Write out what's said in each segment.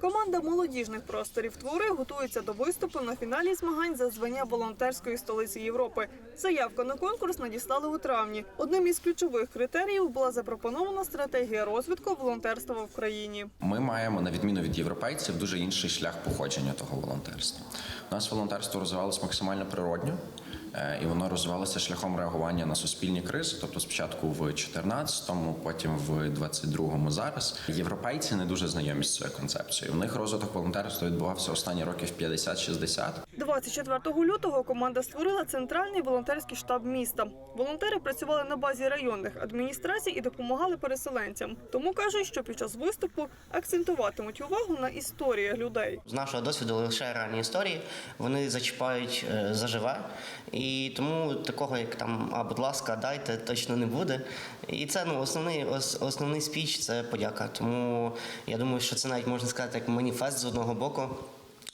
Команда молодіжних просторів твори готується до виступу на фіналі змагань за звання волонтерської столиці Європи. Заявку на конкурс надіслали у травні. Одним із ключових критеріїв була запропонована стратегія розвитку волонтерства в країні. Ми маємо, на відміну від європейців, дуже інший шлях походження того волонтерства. У нас волонтерство розвивалося максимально природньо. Е, І воно розвивалося шляхом реагування на суспільні кризи, тобто спочатку в 14-му, потім в 22-му зараз. Європейці не дуже знайомі з цією концепцією. У них розвиток волонтерства відбувався останні років 50-60. 24 лютого команда створила центральний волонтерський штаб міста. Волонтери працювали на базі районних адміністрацій і допомагали переселенцям. Тому кажуть, що під час виступу акцентуватимуть увагу на історії людей. З нашого досвіду лише реальні історії вони зачіпають е, заживе. І тому такого, як там, а будь ласка, дайте, точно не буде. І це ну, основний, основний спіч це подяка. Тому я думаю, що це навіть можна сказати як маніфест з одного боку.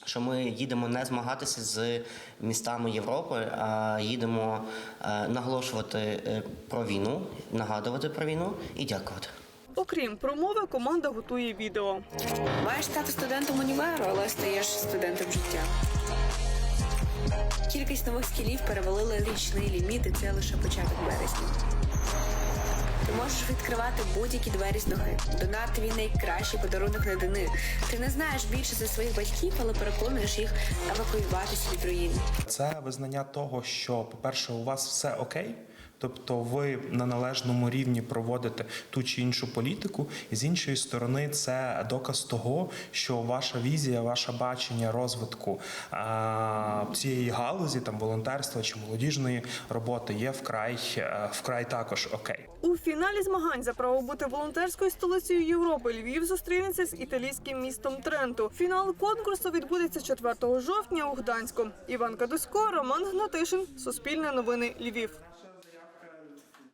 Що ми їдемо не змагатися з містами Європи, а їдемо е, наголошувати е, про війну, нагадувати про війну і дякувати. Окрім промови, команда готує відео. Маєш стати студентом універу, але стаєш студентом життя. Кількість нових скілів перевалила річний ліміт, і це лише початок березня. Ти можеш відкривати будь-які двері з ноги. Донат твій найкращий подарунок на дини. Ти не знаєш більше за своїх батьків, але переконуєш їх евакуюватися від руїн. Це визнання того, що, по-перше, у вас все окей. Тобто ви на належному рівні проводите ту чи іншу політику, і з іншої сторони, це доказ того, що ваша візія, ваше бачення розвитку а, цієї галузі, там волонтерства чи молодіжної роботи є вкрай, е, вкрай також окей. У фіналі змагань за право бути волонтерською столицею Європи Львів зустрінеться з італійським містом Тренто. Фінал конкурсу відбудеться 4 жовтня у Гданську. Іван Кадусько, Роман Гнатишин, Суспільне новини Львів.